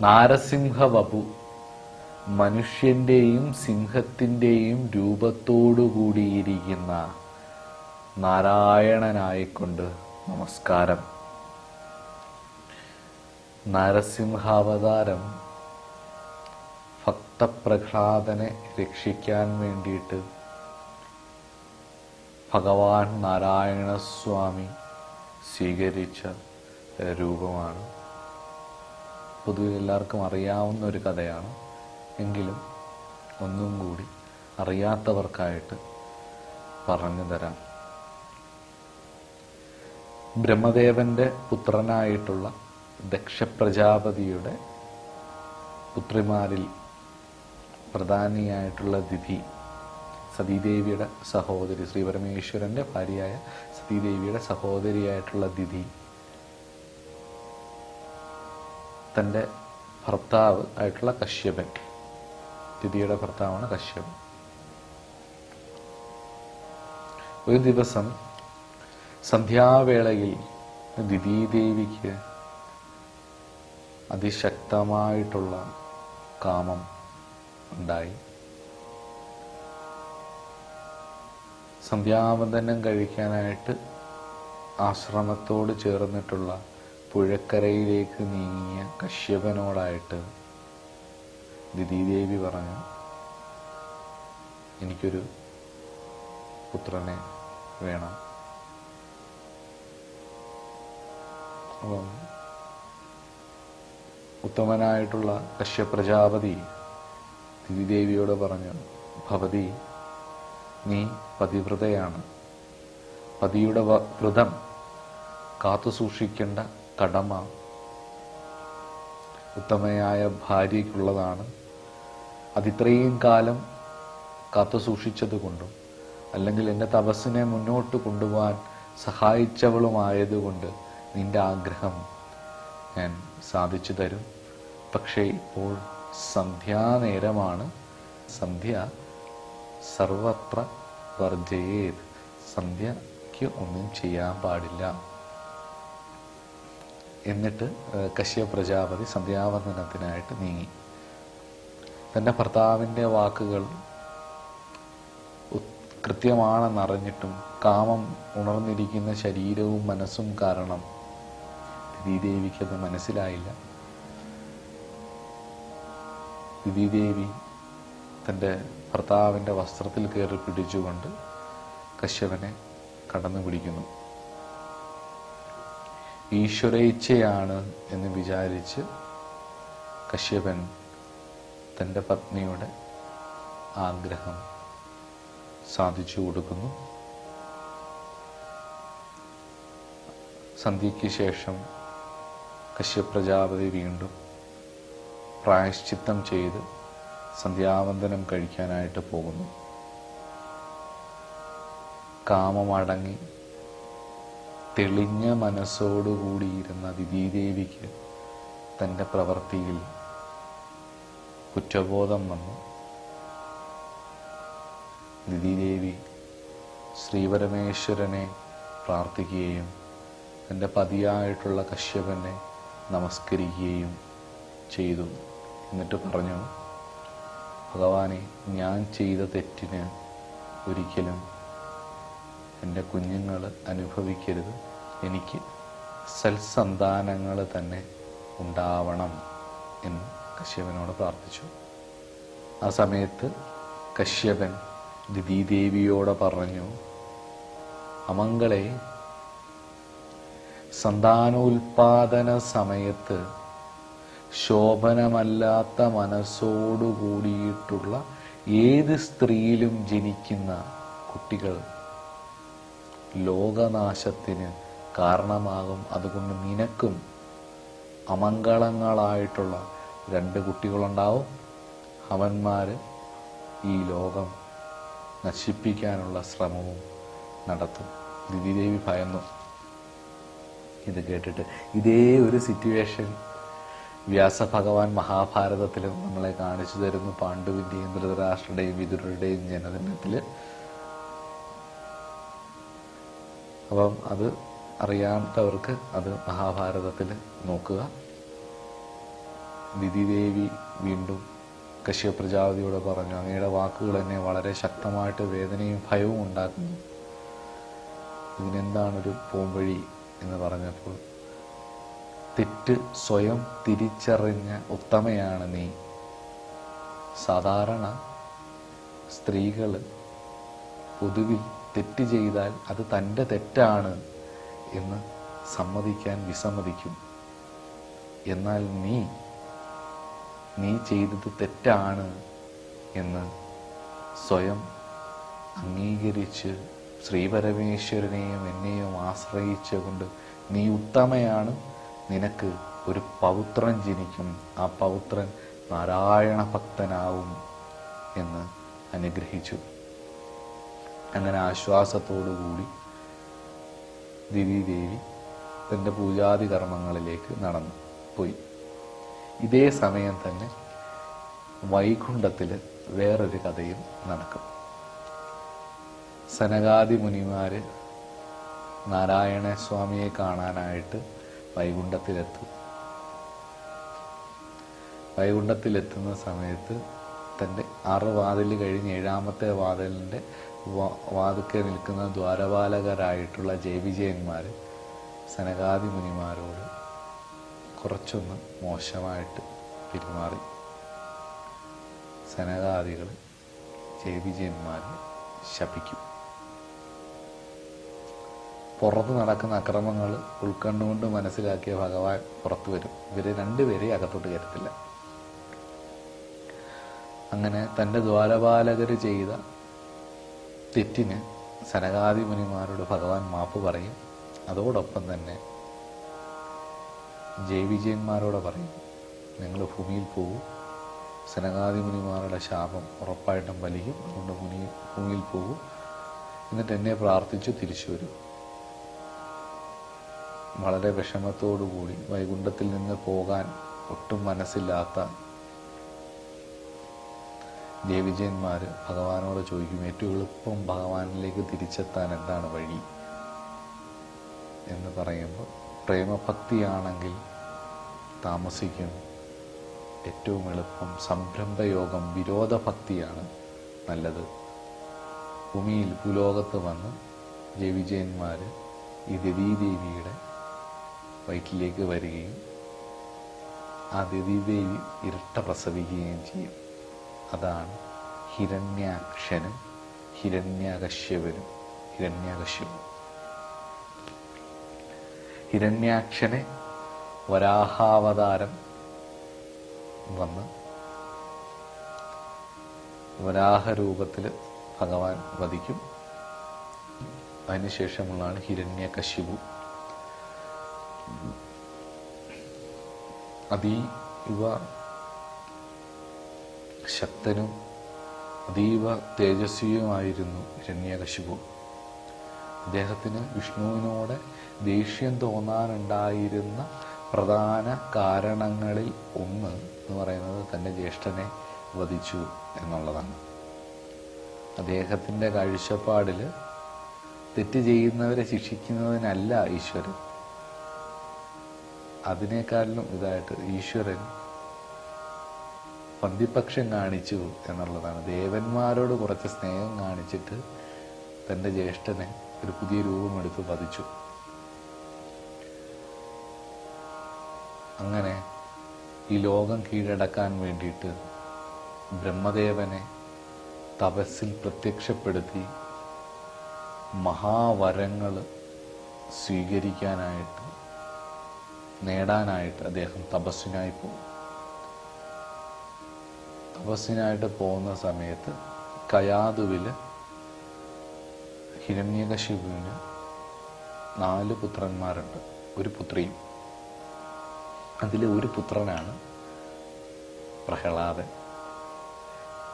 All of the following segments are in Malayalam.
നാരസിംഹവപു മനുഷ്യന്റെയും സിംഹത്തിന്റെയും രൂപത്തോടുകൂടിയിരിക്കുന്ന നാരായണനായിക്കൊണ്ട് നമസ്കാരം. നരസിംഹാവതാരം ഭക്തപ്രഹ്ലാദനെ രക്ഷിക്കാൻ വേണ്ടിയിട്ട് ഭഗവാൻ നാരായണസ്വാമി സ്വീകരിച്ച രൂപമാണ് പൊതുവെ എല്ലാവർക്കും അറിയാവുന്ന ഒരു കഥയാണ്. എങ്കിലും ഒന്നും കൂടി അറിയാത്തവർക്കായിട്ട് പറഞ്ഞു തരാം. ബ്രഹ്മദേവന്റെ പുത്രനായിട്ടുള്ള ദക്ഷപ്രജാപതിയുടെ പുത്രിമാരിൽ പ്രധാനിയായിട്ടുള്ള ദിതി സതീദേവിയുടെ സഹോദരി ശ്രീപരമേശ്വരന്റെ ഭാര്യയായ സതീദേവിയുടെ സഹോദരിയായിട്ടുള്ള ദിതി തന്റെ ഭർത്താവ് ആയിട്ടുള്ള കശ്യപൻ. ദിതിയുടെ ഭർത്താവാണ് കശ്യപൻ. ഒരു ദിവസം സന്ധ്യാവേളയിൽ ദിതീദേവിക്ക് അതിശക്തമായിട്ടുള്ള കാമം ഉണ്ടായി. സന്ധ്യാവന്ദനം കഴിക്കാനായിട്ട് ആശ്രമത്തോട് ചേർന്നിട്ടുള്ള പുഴക്കരയിലേക്ക് നീങ്ങിയ കശ്യപനോടായിട്ട് ദിതീദേവി പറഞ്ഞു എനിക്കൊരു പുത്രനെ വേണം. അപ്പം ഉത്തമനായിട്ടുള്ള കശ്യപ്രജാപതി ദിതിദേവിയോട് പറഞ്ഞു ഭവതി നീ പതിവ്രതയാണ്. പതിയുടെ വ്രതം കാത്തു സൂക്ഷിക്കേണ്ട കടമ. ഉത്തമയായ ഭാര്യയ്ക്കുള്ളതാണ്. അതിത്രയും കാലം കാത്തു സൂക്ഷിച്ചത് കൊണ്ടും അല്ലെങ്കിൽ എന്റെ തപസ്സിനെ മുന്നോട്ട് കൊണ്ടുപോകാൻ സഹായിച്ചവളുമായതുകൊണ്ട് നിന്റെ ആഗ്രഹം ഞാൻ സാധിച്ചു തരും. പക്ഷേ ഇപ്പോൾ സന്ധ്യാനേരമാണ്. സന്ധ്യ സർവത്ര വർജയേത്. സന്ധ്യയ്ക്ക് ഒന്നും ചെയ്യാൻ പാടില്ല. എന്നിട്ട് കശ്യ പ്രജാപതി സന്ധ്യാവന്ദനത്തിനായിട്ട് നീങ്ങി. തന്റെ ഭർത്താവിന്റെ വാക്കുകൾ കൃത്യമാണെന്നറിഞ്ഞിട്ടും കാമം ഉണർന്നിരിക്കുന്ന ശരീരവും മനസ്സും കാരണം ദിതിദേവിക്ക് അത് മനസ്സിലായില്ല. ദിതിദേവി തന്റെ ഭർത്താവിന്റെ വസ്ത്രത്തിൽ കയറി പിടിച്ചുകൊണ്ട് കശ്യപനെ കടന്നു പിടിക്കുന്നു. ഈശ്വരേച്ഛയാണ് എന്ന് വിചാരിച്ച് കശ്യപൻ തന്റെ പത്നിയുടെ ആഗ്രഹം സാധിച്ചു കൊടുക്കുന്നു. സന്ധ്യയ്ക്ക് ശേഷം കശ്യപ്രജാപതി വീണ്ടും പ്രായശ്ചിത്തം ചെയ്ത് സന്ധ്യാവന്തനം കഴിക്കാനായിട്ട് പോകുന്നു. കാമമടങ്ങി തെളിഞ്ഞ മനസ്സോടുകൂടിയിരുന്ന ദിദീദേവിക്ക് തന്റെ പ്രവൃത്തിയിൽ കുറ്റബോധം വന്നു. ദിദീദേവി ശ്രീപരമേശ്വരനെ പ്രാർത്ഥിക്കുകയും തന്റെ പതിയായിട്ടുള്ള കശ്യപനെ നമസ്കരിക്കുകയും ചെയ്തു. എന്നിട്ട് പറഞ്ഞു ഭഗവാനെ ഞാൻ ചെയ്ത തെറ്റിന് ഒരിക്കലും എന്റെ കുഞ്ഞുങ്ങൾ അനുഭവിക്കരുത്. എനിക്ക് സൽസന്താനങ്ങൾ തന്നെ ഉണ്ടാവണം എന്ന് കശ്യപനോട് പ്രാർത്ഥിച്ചു. ആ സമയത്ത് കശ്യപൻ ദിദീദേവിയോട് പറഞ്ഞു അമംഗളെ സന്താനോൽപാദന സമയത്ത് ശോഭനമല്ലാത്ത മനസ്സോടുകൂടിയിട്ടുള്ള ഏത് സ്ത്രീയിലും ജനിക്കുന്ന കുട്ടികൾ ലോകനാശത്തിന് കാരണമാകും. അതുകൊണ്ട് നിനക്കും അമംഗളങ്ങളായിട്ടുള്ള രണ്ട് കുട്ടികളുണ്ടാവും. അവന്മാർ ഈ ലോകം നശിപ്പിക്കാനുള്ള ശ്രമവും നടത്തും. ദിദിദേവി ഭയന്നു. ഇത് കേട്ടിട്ട് ഇതേ ഒരു സിറ്റുവേഷൻ വ്യാസഭഗവാൻ മഹാഭാരതത്തിൽ നമ്മളെ കാണിച്ചു തരുന്നു. പാണ്ഡുവിന്റെയും ധൃതരാഷ്ട്രയുടെയും വിതുരുടെയും ജനനത്തിൽ. അപ്പം അത് അറിയാത്തവർക്ക് അത് മഹാഭാരതത്തിൽ നോക്കുക. വിധിദേവി വീണ്ടും കശ്യപ പ്രജാപതിയോട് പറഞ്ഞു അങ്ങയുടെ വാക്കുകൾ എന്നെ വളരെ ശക്തമായിട്ട് വേദനയും ഭയവും ഉണ്ടാക്കുന്നു. ഇതിനെന്താണൊരു പോംവഴി? എന്ന് പറഞ്ഞപ്പോൾ തെറ്റ് സ്വയം തിരിച്ചറിഞ്ഞ ഉത്തമയാണ് നീ. സാധാരണ സ്ത്രീകൾ പൊതുവിൽ തെറ്റ് ചെയ്താൽ അത് തന്റെ തെറ്റാണ് എന്ന് സമ്മതിക്കാൻ വിസമ്മതിക്കും. എന്നാൽ നീ നീ ചെയ്തത് തെറ്റാണ് എന്ന് സ്വയം അംഗീകരിച്ച് ശ്രീപരമേശ്വരനെയും എന്നെയും ആശ്രയിച്ചുകൊണ്ട് നീ ഉത്തമയാണ് നിനക്ക് ഒരു പൗത്രൻ ജനിക്കും. ആ പൗത്രൻ നാരായണ ഭക്തനാവും എന്ന് അനുഗ്രഹിച്ചു. അങ്ങനെ ആശ്വാസത്തോടുകൂടി ദേവി തന്റെ പൂജാതി കർമ്മങ്ങളിലേക്ക് നടന്നു പോയി. ഇതേ സമയം തന്നെ വൈകുണ്ഠത്തിൽ വേറൊരു കഥയും നടക്കും. സനകാദി മുനിമാര് നാരായണ സ്വാമിയെ കാണാനായിട്ട് വൈകുണ്ഠത്തിലെത്തും. വൈകുണ്ഠത്തിലെത്തുന്ന സമയത്ത് തന്റെ ആറ് വാതിൽ കഴിഞ്ഞ് ഏഴാമത്തെ വാതിലിന്റെ വാതുക്കെ നിൽക്കുന്ന ദ്വാരപാലകരായിട്ടുള്ള ജയവിജയന്മാർ സനകാദി മുനിമാരോട് കുറച്ചൊന്ന് മോശമായിട്ട് പെരുമാറി. സനകാദികൾ ജയവിജയന്മാരെ ശപിക്കും. പുറത്ത് നടക്കുന്ന അക്രമങ്ങൾ ഉൾക്കണ്ടുകൊണ്ട് മനസ്സിലാക്കിയ ഭഗവാൻ പുറത്തു വരും. ഇവരെ രണ്ടുപേരെ അകത്തോട്ട് കയറ്റത്തില്ല. അങ്ങനെ തന്റെ ദ്വാരപാലകർ ചെയ്ത തെറ്റിന് സനകാദി മുനിമാരോട് ഭഗവാൻ മാപ്പ് പറയും. അതോടൊപ്പം തന്നെ ജയവിജയന്മാരോട് പറയും നിങ്ങൾ ഭൂമിയിൽ പോകും. സനകാദി മുനിമാരുടെ ശാപം ഉറപ്പായിട്ടും വലിക്കും അതുകൊണ്ട് മുനി ഭൂമിയിൽ പോകും. എന്നിട്ട് എന്നെ പ്രാർത്ഥിച്ചു തിരിച്ചു വരും. വളരെ വിഷമത്തോടുകൂടി വൈകുണ്ഠത്തിൽ നിന്ന് പോകാൻ ഒട്ടും മനസ്സില്ലാത്ത ജയവിജയന്മാർ ഭഗവാനോട് ചോദിക്കും ഏറ്റവും എളുപ്പം ഭഗവാനിലേക്ക് തിരിച്ചെത്താൻ എന്താണ് വഴി? എന്ന് പറയുമ്പോൾ പ്രേമഭക്തിയാണെങ്കിൽ താമസിക്കും. ഏറ്റവും എളുപ്പം സംരംഭയോഗം വിരോധഭക്തിയാണ് നല്ലത്. ഭൂമിയിൽ ഭൂലോകത്ത് വന്ന് ജയവിജയന്മാർ ഈ രതീദേവിയുടെ വയറ്റിലേക്ക് വരികയും ആ രതീദേവി ഇരട്ട പ്രസവിക്കുകയും ചെയ്യും. അതാണ് ഹിരണ്യാക്ഷനും ഹിരണ്യകശ്യപനും ഹിരണ്യകശ്യപനും ഹിരണ്യാക്ഷനെ വരാഹാവതാരം വന്ന് വരാഹരൂപത്തിൽ ഭഗവാൻ വധിക്കും. അതിനുശേഷമുള്ളതാണ് ഹിരണ്യകശിപു അതീവ ശക്തനും അതീവ തേജസ്വിയുമായിരുന്നു ഹിരണ്യകശിപു. അദ്ദേഹത്തിന് വിഷ്ണുവിനോട് ദേഷ്യം തോന്നാനുണ്ടായിരുന്ന പ്രധാന കാരണങ്ങളിൽ ഒന്ന് എന്ന് പറയുന്നത് തന്റെ ജ്യേഷ്ഠനെ വധിച്ചു എന്നുള്ളതാണ്. അദ്ദേഹത്തിന്റെ കാഴ്ചപ്പാടിൽ തെറ്റ് ചെയ്യുന്നവരെ ശിക്ഷിക്കുന്നതിനല്ല ഈശ്വരൻ. അതിനേക്കാളിലും ഇതായിട്ട് ഈശ്വരൻ പന്തിപക്ഷം കാണിച്ചു എന്നുള്ളതാണ്. ദേവന്മാരോട് കുറച്ച് സ്നേഹം കാണിച്ചിട്ട് തന്റെ ജ്യേഷ്ഠനെ ഒരു പുതിയ രൂപമെടുത്ത് വധിച്ചു അങ്ങനെ ഈ ലോകം കീഴടക്കാൻ വേണ്ടിയിട്ട് ബ്രഹ്മദേവനെ തപസ്സിൽ പ്രത്യക്ഷപ്പെടുത്തി മഹാവരങ്ങൾ സ്വീകരിക്കാനായിട്ട് നേടാനായിട്ട് അദ്ദേഹം തപസ്സിനായി പോകും തപസ്സിനായിട്ട് പോകുന്ന സമയത്ത് കയാതുവിൽ ഹിരണ്യകശിപുവിന് നാല് പുത്രന്മാരുണ്ട്. ഒരു പുത്രിയും. അതിലെ ഒരു പുത്രനാണ് പ്രഹ്ലാദൻ.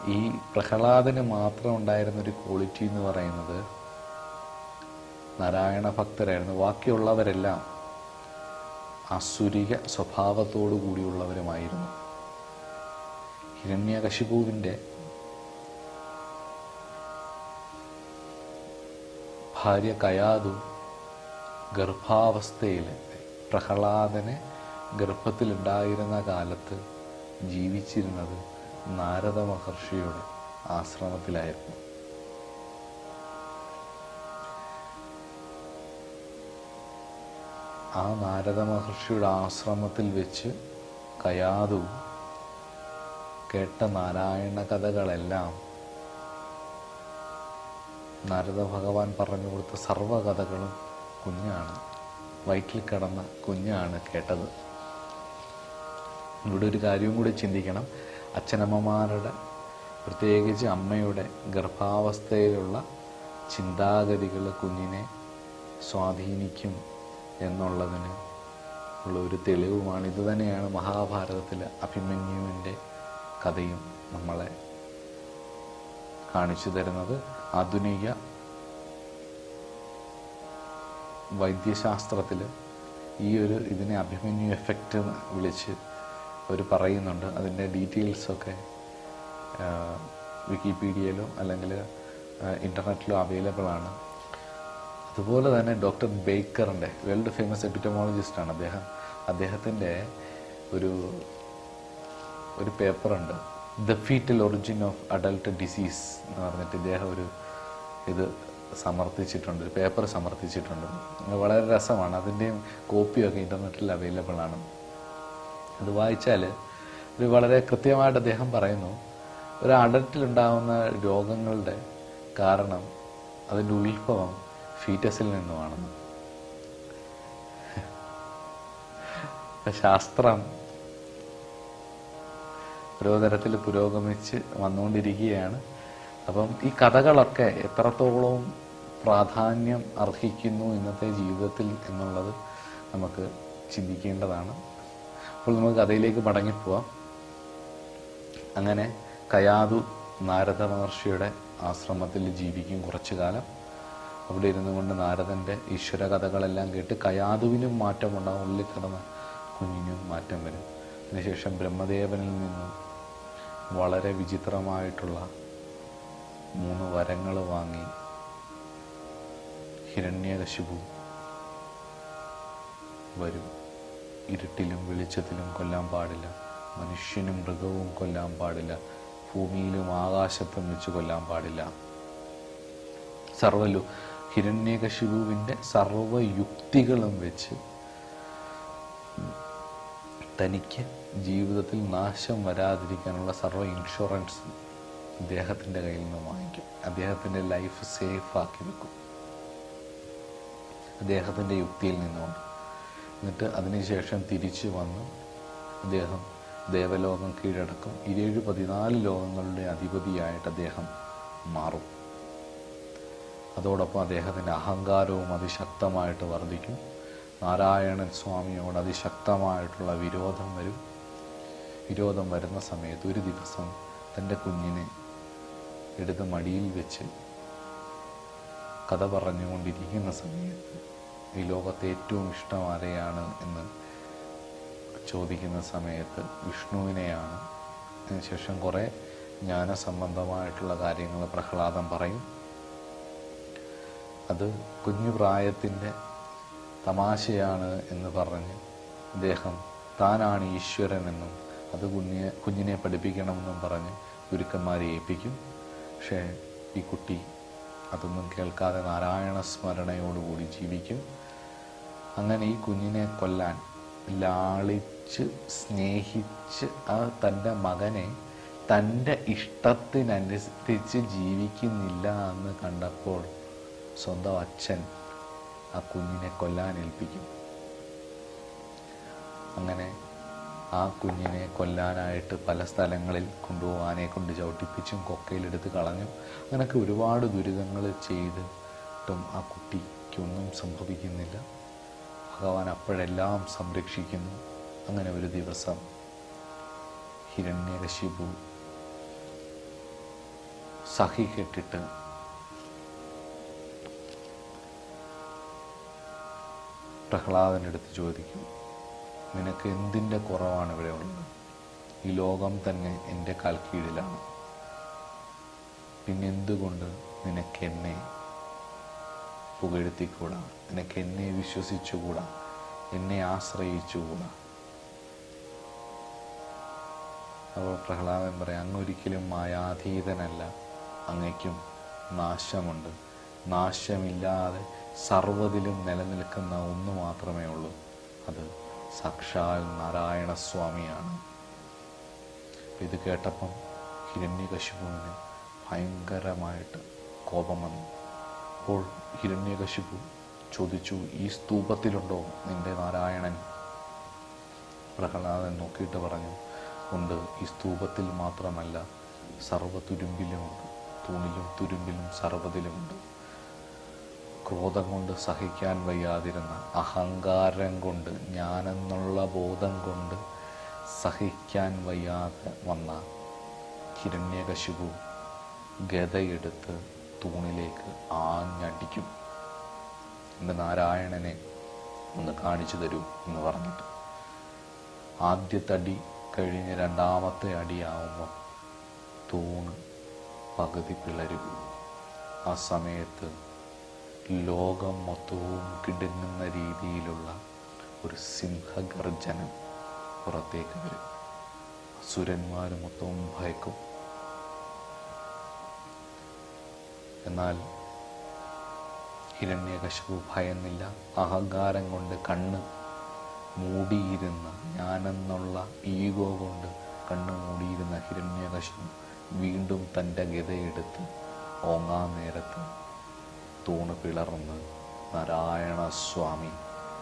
ഈ പ്രഹ്ലാദന് മാത്രം ഉണ്ടായിരുന്ന ഒരു ക്വാളിറ്റി എന്ന് പറയുന്നത് നാരായണ ഭക്തരായിരുന്നു. ബാക്കിയുള്ളവരെല്ലാം അസുരിക സ്വഭാവത്തോടു കൂടിയുള്ളവരുമായിരുന്നു. ഹിരണ്യകശിപുവിന്റെ ഭാര്യ കയാതു ഗർഭാവസ്ഥയിൽ പ്രഹ്ലാദനെ ഗർഭത്തിലുണ്ടായിരുന്ന കാലത്ത് ജീവിച്ചിരുന്നത് നാരദ മഹർഷിയുടെ ആശ്രമത്തിലായിരുന്നു. ആ നാരദ മഹർഷിയുടെ ആശ്രമത്തിൽ വെച്ച് കയാതു കേട്ട നാരായണ കഥകളെല്ലാം നാരദ ഭഗവാൻ പറഞ്ഞു കൊടുത്ത സർവകഥകളും കുഞ്ഞാണ്. വയറ്റിൽ കിടന്ന കുഞ്ഞാണ് കേട്ടത്. ഇവിടെ ഒരു കാര്യവും കൂടി ചിന്തിക്കണം. അച്ഛനമ്മമാരുടെ പ്രത്യേകിച്ച് അമ്മയുടെ ഗർഭാവസ്ഥയിലുള്ള ചിന്താഗതികൾ കുഞ്ഞിനെ സ്വാധീനിക്കും എന്നുള്ളതിന് ഉള്ള ഒരു തെളിവുമാണ്. ഇത് തന്നെയാണ് മഹാഭാരതത്തിലെ അഭിമന്യുവിന്റെ കഥയും നമ്മളെ കാണിച്ചു തരുന്നത് ആധുനിക വൈദ്യശാസ്ത്രത്തിൽ ഈ ഒരു ഇതിനെ അഭിമന്യു എഫക്റ്റ് എന്ന് വിളിച്ച് അവർ പറയുന്നുണ്ട്. അതിന്റെ ഡീറ്റെയിൽസൊക്കെ വിക്കിപീഡിയയിലോ അല്ലെങ്കിൽ ഇന്റർനെറ്റിലോ അവൈലബിൾ ആണ്. അതുപോലെ തന്നെ ഡോക്ടർ ബേക്കറിന്റെ വേൾഡ് ഫേമസ് എപ്പിറ്റമോളജിസ്റ്റാണ് അദ്ദേഹം. അദ്ദേഹത്തിന്റെ ഒരു ഒരു പേപ്പറുണ്ട്. The fetal origin of adult disease എന്ന് പറഞ്ഞിട്ട് ഇദ്ദേഹം ഒരു ഇത് സമർപ്പിച്ചിട്ടുണ്ട് ഒരു പേപ്പർ സമർപ്പിച്ചിട്ടുണ്ട് വളരെ രസമാണ്. അതിന്റെയും കോപ്പിയൊക്കെ ഇന്റർനെറ്റിൽ അവൈലബിൾ ആണ്. അത് വായിച്ചാൽ ഒരു വളരെ കൃത്യമായിട്ട് അദ്ദേഹം പറയുന്നു ഒരു അഡൽട്ടിലുണ്ടാകുന്ന രോഗങ്ങളുടെ കാരണം അതിന്റെ ഉത്ഭവം ഫീറ്റസിൽ നിന്നുമാണെന്ന് ശാസ്ത്രം ഓരോ തരത്തിൽ പുരോഗമിച്ച് വന്നുകൊണ്ടിരിക്കുകയാണ്. അപ്പം ഈ കഥകളൊക്കെ എത്രത്തോളം പ്രാധാന്യം അർഹിക്കുന്നു ഇന്നത്തെ ജീവിതത്തിൽ എന്നുള്ളത് നമുക്ക് ചിന്തിക്കേണ്ടതാണ്. അപ്പോൾ നമുക്ക് കഥയിലേക്ക് മടങ്ങിപ്പോവാം അങ്ങനെ കയാതു നാരദ മഹർഷിയുടെ ആശ്രമത്തിൽ ജീവിക്കും കുറച്ചു കാലം അവിടെ ഇരുന്നു കൊണ്ട് നാരദന്റെ ഈശ്വര കഥകളെല്ലാം കേട്ട് കയാതുവിനും മാറ്റമുണ്ടാകും ഉള്ളിൽ കിടന്ന കുഞ്ഞിനും മാറ്റം വരും. അതിനുശേഷം ബ്രഹ്മദേവനിൽ നിന്നും വളരെ വിചിത്രമായിട്ടുള്ള മൂന്ന് വരങ്ങൾ വാങ്ങി ഹിരണ്യകശിപു വരും. ഇരുട്ടിലും വെളിച്ചത്തിലും കൊല്ലാൻ പാടില്ല. മനുഷ്യനും മൃഗവും കൊല്ലാൻ പാടില്ല. ഭൂമിയിലും ആകാശത്തും വെച്ച് കൊല്ലാൻ പാടില്ല. സർവലു ഹിരണ്യകശിപുവിന്റെ സർവയുക്തികളും വെച്ച് തനിക്ക് ജീവിതത്തിൽ നാശം വരാതിരിക്കാനുള്ള സർവ ഇൻഷുറൻസ് അദ്ദേഹത്തിന്റെ കയ്യിൽ നിന്ന് വാങ്ങിക്കും. അദ്ദേഹത്തിന്റെ ലൈഫ് സേഫ് ആക്കി വെക്കും. അദ്ദേഹത്തിന്റെ യുക്തിയിൽ നിന്നുകൊണ്ട് എന്നിട്ട് അതിനുശേഷം തിരിച്ചു വന്ന് അദ്ദേഹം ദേവലോകം കീഴടക്കും. ഇരുപത് പതിനാല് ലോകങ്ങളുടെ അധിപതിയായിട്ട് അദ്ദേഹം മാറും. അതോടൊപ്പം അദ്ദേഹത്തിന്റെ അഹങ്കാരവും അതിശക്തമായിട്ട് വർദ്ധിക്കും. നാരായണൻ സ്വാമിയോട് അതിശക്തമായിട്ടുള്ള വിരോധം വരും. വിരോധം വരുന്ന സമയത്ത് ഒരു ദിവസം തന്റെ കുഞ്ഞിനെ എടുത്ത് മടിയിൽ വെച്ച് കഥ പറഞ്ഞുകൊണ്ടിരിക്കുന്ന സമയത്ത് ഈ ലോകത്തെ ഏറ്റവും ഇഷ്ടം ആരെയാണ്? എന്ന് ചോദിക്കുന്ന സമയത്ത് വിഷ്ണുവിനെയാണ്. അതിനുശേഷം കുറേ ജ്ഞാനസംബന്ധമായിട്ടുള്ള കാര്യങ്ങൾ പ്രഹ്ലാദം പറയും. അത് കുഞ്ഞു പ്രായത്തിന്റെ തമാശയാണ് എന്ന് പറഞ്ഞ് അദ്ദേഹം താനാണ് ഈശ്വരനെന്നും അത് കുഞ്ഞിനെ കുഞ്ഞിനെ പഠിപ്പിക്കണമെന്നും പറഞ്ഞ് ഗുരുക്കന്മാരെ ഏൽപ്പിക്കും. പക്ഷേ ഈ കുട്ടി അതൊന്നും കേൾക്കാതെ നാരായണ സ്മരണയോടുകൂടി ജീവിക്കും. അങ്ങനെ ഈ കുഞ്ഞിനെ കൊല്ലാൻ ലാളിച്ച് സ്നേഹിച്ച് ആ തന്റെ മകനെ തന്റെ ഇഷ്ടത്തിനനുസരിച്ച് ജീവിക്കുന്നില്ല എന്ന് കണ്ടപ്പോൾ സ്വന്തം അച്ഛൻ ആ കുഞ്ഞിനെ കൊല്ലാൻ ഏൽപ്പിക്കും. അങ്ങനെ ആ കുഞ്ഞിനെ കൊല്ലാനായിട്ട് പല സ്ഥലങ്ങളിൽ കൊണ്ടുപോകും ആനയെ കൊണ്ട് ചവിട്ടിപ്പിച്ചും കൊക്കയിലെടുത്ത് കളഞ്ഞു അങ്ങനെയൊക്കെ ഒരുപാട് ദുരിതങ്ങൾ ചെയ്തിട്ടും ആ കുട്ടിക്കൊന്നും സംഭവിക്കുന്നില്ല. ഭഗവാൻ അപ്പോഴെല്ലാം സംരക്ഷിക്കുന്നു. അങ്ങനെ ഒരു ദിവസം ഹിരണ്യകശിപു സഹി കെട്ടിട്ട് പ്രഹ്ലാദന്റെ അടുത്ത് ചോദിക്കും നിനക്ക് എന്തിന്റെ കുറവാണ് ഇവിടെ ഉള്ളത്? ഈ ലോകം തന്നെ എന്റെ കാൽക്കീഴിലാണ് പിന്നെ എന്തുകൊണ്ട് നിനക്ക് എന്നെ പുകഴ്ത്തിക്കൂടാ? നിനക്ക് എന്നെ വിശ്വസിച്ചുകൂടാ? എന്നെ ആശ്രയിച്ചുകൂടാ? അപ്പോൾ പ്രഹ്ലാദൻ പറയാം അങ്ങൊരിക്കലും മായാതീതനല്ല അങ്ങയ്ക്കും നാശമുണ്ട്. നാശമില്ലാതെ സർവതിലും നിലനിൽക്കുന്ന ഒന്ന് മാത്രമേ ഉള്ളൂ. അത് സാക്ഷാൽ നാരായണസ്വാമിയാണ്. ഇത് കേട്ടപ്പം ഹിരണ്യകശിപുവിന് ഭയങ്കരമായിട്ട് കോപം വന്നു അപ്പോൾ ഹിരണ്യകശിപു ചോദിച്ചു ഈ സ്തൂപത്തിലുണ്ടോ നിന്റെ നാരായണൻ? പ്രഹ്ലാദൻ നോക്കിയിട്ട് പറഞ്ഞു ഉണ്ട്. ഈ സ്തൂപത്തിൽ മാത്രമല്ല സർവ തുരുമ്പിലുമുണ്ട് തൂണിലും തുരുമ്പിലും സർവതിലുമുണ്ട്. ക്രോധം കൊണ്ട് സഹിക്കാൻ വയ്യാതിരുന്ന അഹങ്കാരം കൊണ്ട് ഞാനെന്നുള്ള ബോധം കൊണ്ട് സഹിക്കാൻ വയ്യാതെ വന്ന ഹിരണ്യകശിപു ഗതയെടുത്ത് തൂണിലേക്ക് ആഞ്ഞടിക്കും. എന്റെ നാരായണനെ ഒന്ന് കാണിച്ചു തരൂ എന്ന് പറഞ്ഞിട്ട്. ആദ്യത്തെ അടി കഴിഞ്ഞ് രണ്ടാമത്തെ അടിയാവുമ്പോൾ തൂണ് പകുതി പിളരും. ആ സമയത്ത് ലോകം മൊത്തവും കിടുങ്ങുന്ന രീതിയിലുള്ള ഒരു സിംഹഗർജനം പുറത്തേക്ക് വരും. അസുരന്മാർ മൊത്തവും ഭയക്കും. എന്നാൽ ഹിരണ്യകശു ഭയന്നില്ല. അഹങ്കാരം കൊണ്ട് കണ്ണ് മൂടിയിരുന്ന ഞാനെന്നുള്ള ഈഗോ കൊണ്ട് കണ്ണ് മൂടിയിരുന്ന ഹിരണ്യകശു വീണ്ടും തന്റെ ഗതയെടുത്ത് ഓങ്ങാൻ നേരത്ത് തൂണ് പിളർന്ന് നാരായണസ്വാമി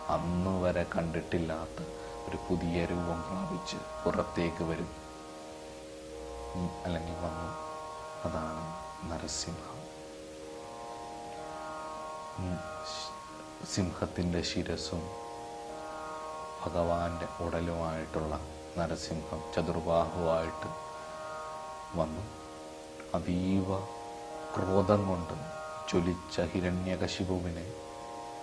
അന്ന് വരെ കണ്ടിട്ടില്ലാത്ത ഒരു പുതിയ രൂപം പ്രാപിച്ച് പുറത്തേക്ക് വരും. അല്ലെങ്കിൽ വന്നു. അതാണ് നരസിംഹം. സിംഹത്തിന്റെ ശിരസും ഭഗവാന്റെ ഉടലുമായിട്ടുള്ള നരസിംഹം ചതുർബാഹുവായിട്ട് വന്നു. അതീവ ക്രോധം കൊണ്ട് ജ്വലിച്ച ഹിരണ്യകശിപുവിനെ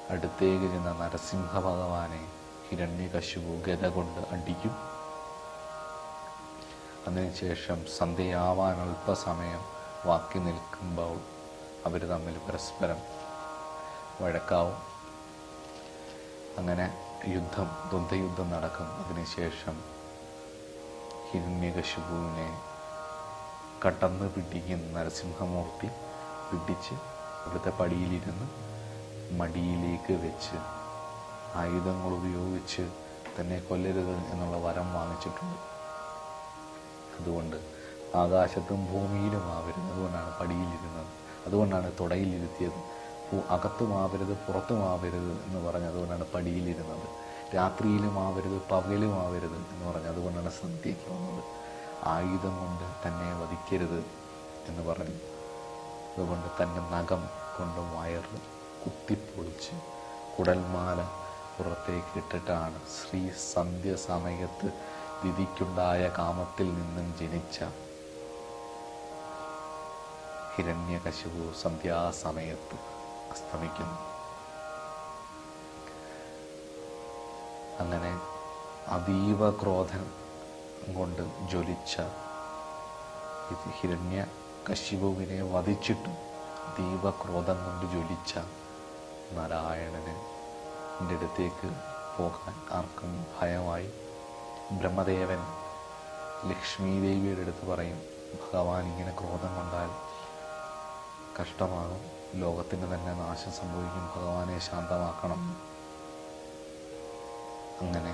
അടുത്തേക്ക് ചെന്ന നരസിംഹ ഭഗവാനെ ഹിരണ്യകശിപു ഗത കൊണ്ട് അടിക്കും. അതിനുശേഷം സന്ധ്യയാവാൻ അല്പസമയം ബാക്കി നിൽക്കുമ്പോൾ അവർ തമ്മിൽ പരസ്പരം വഴക്കാവും. അങ്ങനെ യുദ്ധം ദ്വന്ദ്യുദ്ധം നടക്കും. അതിനുശേഷം ഹിരണ്യകശിപുവിനെ കടന്ന് പിടിക്കുന്ന നരസിംഹമൂർത്തി പിടിച്ച് അവിടുത്തെ പടിയിലിരുന്ന് മടിയിലേക്ക് വെച്ച് ആയുധങ്ങൾ ഉപയോഗിച്ച് തന്നെ കൊല്ലരുത് എന്നുള്ള വരം വാങ്ങിച്ചിട്ടുണ്ട്. അതുകൊണ്ട് ആകാശത്തും ഭൂമിയിലും ആവരുത്. അതുകൊണ്ടാണ് പടിയിലിരുന്നത്. അതുകൊണ്ടാണ് തുടയിലിരുത്തിയത്. അകത്തും ആവരുത് പുറത്തും ആവരുത് എന്ന് പറഞ്ഞ് അതുകൊണ്ടാണ് പടിയിലിരുന്നത്. രാത്രിയിലും ആവരുത് പകലും ആവരുത് എന്ന് പറഞ്ഞ് അതുകൊണ്ടാണ് സന്ധ്യയ്ക്ക് വന്നത്. ആയുധം കൊണ്ട് തന്നെ വധിക്കരുത് എന്ന് പറഞ്ഞു. അതുകൊണ്ട് തന്റെ നഖം കൊണ്ട് വയറ് കുത്തിപ്പൊളിച്ച് കുടൽമാല പുറത്തേക്ക് ഇട്ടിട്ടാണ് ശ്രീ സന്ധ്യ സമയത്ത് വിധിക്കുണ്ടായ കാമത്തിൽ നിന്നും ജനിച്ച ഹിരണ്യകശിപു സന്ധ്യാസമയത്ത് അസ്തമിക്കുന്നു. അങ്ങനെ അതീവ ക്രോധം കൊണ്ട് ജ്വലിച്ച ഹിരണ്യ കശിപുവിനെ വധിച്ചിട്ടും ദീപക്രോധം കൊണ്ട് ജ്വലിച്ച നാരായണന് എന്റെ അടുത്തേക്ക് പോകാൻ ആർക്കും ഭയമായി. ബ്രഹ്മദേവൻ ലക്ഷ്മി ദേവിയുടെ അടുത്ത് പറയും ഭഗവാൻ ഇങ്ങനെ ക്രോധം കൊണ്ടാൽ കഷ്ടമാകും. ലോകത്തിന് തന്നെ നാശം സംഭവിക്കും. ഭഗവാനെ ശാന്തമാക്കണം. അങ്ങനെ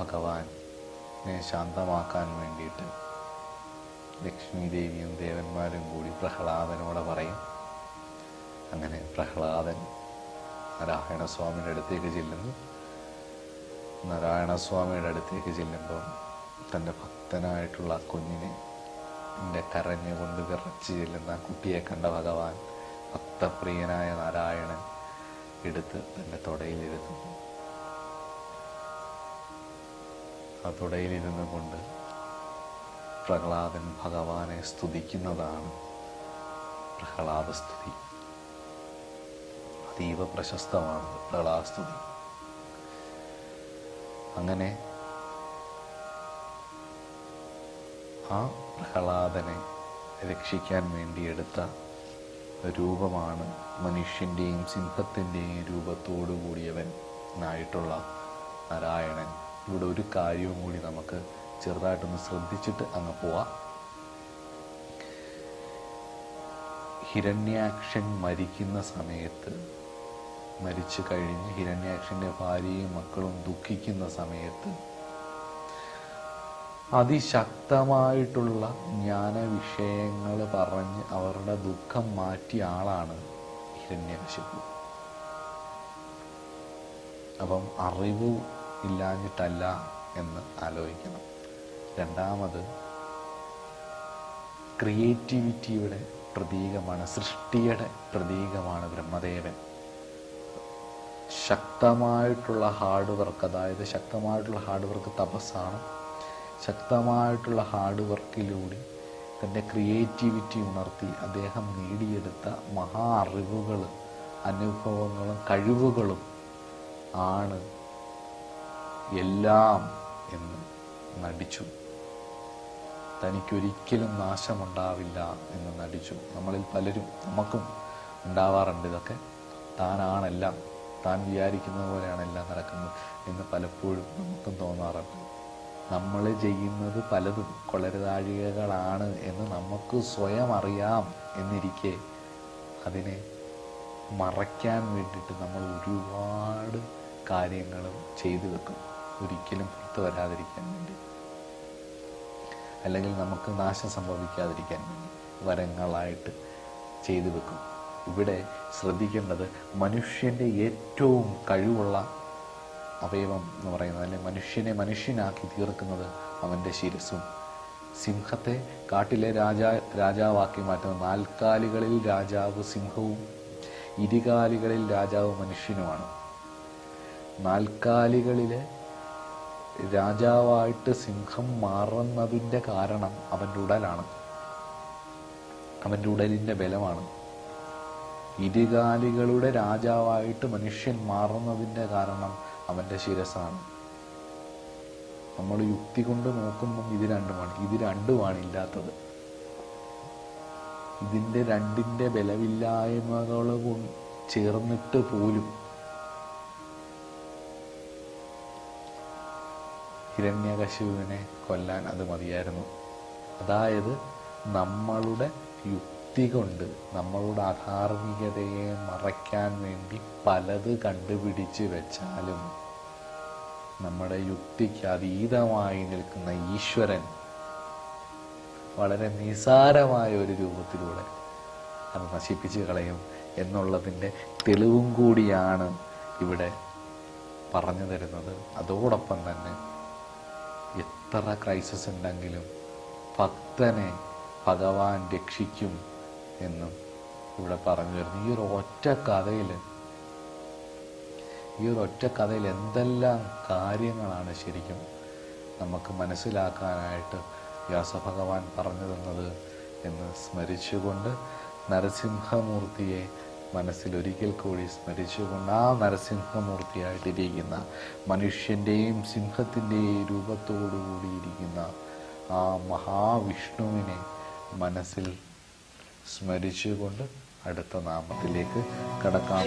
ഭഗവാനെ ശാന്തമാക്കാൻ വേണ്ടിയിട്ട് ലക്ഷ്മി ദേവിയും ദേവന്മാരും കൂടി പ്രഹ്ലാദനോട് പറയും. അങ്ങനെ പ്രഹ്ലാദൻ നാരായണസ്വാമിയുടെ അടുത്തേക്ക് ചെല്ലുന്നു. നാരായണസ്വാമിയുടെ അടുത്തേക്ക് ചെല്ലുമ്പം തന്റെ ഭക്തനായിട്ടുള്ള കുഞ്ഞിനെ എന്റെ കരഞ്ഞുകൊണ്ട് വിറച്ച് ചെല്ലുന്ന കുട്ടിയെ കണ്ട ഭഗവാൻ ഭക്തപ്രിയനായ നാരായണൻ എടുത്ത് തന്റെ തുടയിലിരുത്തുന്നു. ആ തുടയിലിരുന്നു കൊണ്ട് പ്രഹ്ലാദൻ ഭഗവാനെ സ്തുതിക്കുന്നതാണ് പ്രഹ്ലാദ സ്തുതി. അതീവ പ്രശസ്തമാണ് പ്രഹ്ലാദസ്തുതി അങ്ങനെ ആ പ്രഹ്ലാദനെ രക്ഷിക്കാൻ വേണ്ടി എടുത്ത രൂപമാണ് മനുഷ്യന്റെയും സിംഹത്തിന്റെയും രൂപത്തോടു കൂടിയവൻ ആയിട്ടുള്ള നാരായണൻ. ഇവിടെ ഒരു കാര്യവും കൂടി നമുക്ക് ചെറുതായിട്ടൊന്ന് ശ്രദ്ധിച്ചിട്ട് അങ്ങ് പോവാം. ഹിരണ്യാക്ഷൻ മരിക്കുന്ന സമയത്ത് മരിച്ചു കഴിഞ്ഞ് ഹിരണ്യാക്ഷന്റെ ഭാര്യയും മക്കളും ദുഃഖിക്കുന്ന സമയത്ത് അതിശക്തമായിട്ടുള്ള ജ്ഞാനവിഷയങ്ങൾ പറഞ്ഞ് അവരുടെ ദുഃഖം മാറ്റിയ ആളാണ് ഹിരണ്യകശിപു അപ്പം അറിവ് ഇല്ലാഞ്ഞിട്ടല്ല എന്ന് ആലോചിക്കണം. രണ്ടാമത് ക്രിയേറ്റിവിറ്റിയുടെ പ്രതീകമാണ് സൃഷ്ടിയുടെ പ്രതീകമാണ് ബ്രഹ്മദേവൻ. ശക്തമായിട്ടുള്ള ഹാർഡ് വർക്ക് അതായത് ശക്തമായിട്ടുള്ള ഹാർഡ് വർക്ക് തപസ്സാണ്. ശക്തമായിട്ടുള്ള ഹാർഡ് വർക്കിലൂടെ തന്റെ ക്രിയേറ്റിവിറ്റി ഉണർത്തി അദ്ദേഹം നേടിയെടുത്ത മഹാ അറിവുകൾ അനുഭവങ്ങളും കഴിവുകളും ആണ് എല്ലാം എന്ന് നടിച്ചു. തനിക്കൊരിക്കലും നാശമുണ്ടാവില്ല എന്ന് നടിച്ചു. നമ്മളിൽ പലരും നമുക്കും ഉണ്ടാവാറുണ്ട് ഇതൊക്കെ. താനാണെല്ലാം താൻ വിചാരിക്കുന്നത് പോലെയാണ് എല്ലാം നടക്കുന്നത് എന്ന് പലപ്പോഴും നമുക്കും തോന്നാറുണ്ട്. നമ്മൾ ചെയ്യുന്നത് പലതും കൊളരുതാഴികകളാണ് എന്ന് നമുക്ക് സ്വയം അറിയാം എന്നിരിക്കെ അതിനെ മറയ്ക്കാൻ വേണ്ടിയിട്ട് നമ്മൾ ഒരുപാട് കാര്യങ്ങളും ചെയ്തു വെക്കും. ഒരിക്കലും പുറത്തു വരാതിരിക്കാൻ വേണ്ടി. അല്ലെങ്കിൽ നമുക്ക് നാശം സംഭവിക്കാതിരിക്കാൻ വരങ്ങളായിട്ട് ചെയ്തു വെക്കും. ഇവിടെ ശ്രദ്ധിക്കേണ്ടത് മനുഷ്യന്റെ ഏറ്റവും കഴിവുള്ള അവയവം എന്ന് പറയുന്നത് അല്ലെങ്കിൽ മനുഷ്യനെ മനുഷ്യനാക്കി തീർക്കുന്നത് അവന്റെ ശിരസും സിംഹത്തെ കാട്ടിലെ രാജാ രാജാവാക്കി മാറ്റുന്ന നാൽക്കാലികളിൽ രാജാവ് സിംഹവും ഇരുകാലികളിൽ രാജാവ് മനുഷ്യനുമാണ്. നാൽക്കാലികളിലെ രാജാവായിട്ട് സിംഹം മാറുന്നതിന്റെ കാരണം അവന്റെ ഉടലാണ്. അവന്റെ ഉടലിന്റെ ബലമാണ്. ഇരുകാലികളുടെ രാജാവായിട്ട് മനുഷ്യൻ മാറുന്നതിന്റെ കാരണം അവന്റെ ശിരസാണ്. നമ്മൾ യുക്തി കൊണ്ട് നോക്കുമ്പം ഇത് രണ്ടുമാണ്. ഇത് രണ്ടുമാണ് ഇല്ലാത്തത്. ഇതിന്റെ രണ്ടിന്റെ ബലമില്ലായ്മകൾ ചേർന്നിട്ട് പോലും ഹിരണ്യകശുവിനെ കൊല്ലാൻ അത് മതിയായിരുന്നു. അതായത് നമ്മളുടെ യുക്തി കൊണ്ട് നമ്മളുടെ അധാർമികതയെ മറയ്ക്കാൻ വേണ്ടി പലത് കണ്ടുപിടിച്ച് വെച്ചാലും നമ്മുടെ യുക്തിക്ക് അതീതമായി നിൽക്കുന്ന ഈശ്വരൻ വളരെ നിസാരമായ ഒരു രൂപത്തിലൂടെ അത് നശിപ്പിച്ച് കളയും എന്നുള്ളതിന്റെ തെളിവും കൂടിയാണ് ഇവിടെ പറഞ്ഞു തരുന്നത്. അതോടൊപ്പം തന്നെ എത്ര ക്രൈസിസ് ഉണ്ടെങ്കിലും ഭക്തനെ ഭഗവാൻ രക്ഷിക്കും എന്നും ഇവിടെ പറഞ്ഞു വരുന്നു. ഈ ഒരു ഒറ്റ കഥയിൽ ഈ ഒരു ഒറ്റ കഥയിൽ എന്തെല്ലാം കാര്യങ്ങളാണ് ശരിക്കും നമുക്ക് മനസ്സിലാക്കാനായിട്ട് വ്യാസഭഗവാൻ പറഞ്ഞു തന്നത് എന്ന് സ്മരിച്ചുകൊണ്ട് നരസിംഹമൂർത്തിയെ മനസ്സിൽ ഒരിക്കൽ കൂടി സ്മരിച്ചുകൊണ്ട് ആ നരസിംഹമൂർത്തിയായിട്ടിരിക്കുന്ന മനുഷ്യന്റെയും സിംഹത്തിന്റെയും രൂപത്തോടു കൂടിയിരിക്കുന്ന ആ മഹാവിഷ്ണുവിനെ മനസ്സിൽ സ്മരിച്ചുകൊണ്ട് അടുത്ത നാമത്തിലേക്ക് കടക്കാം.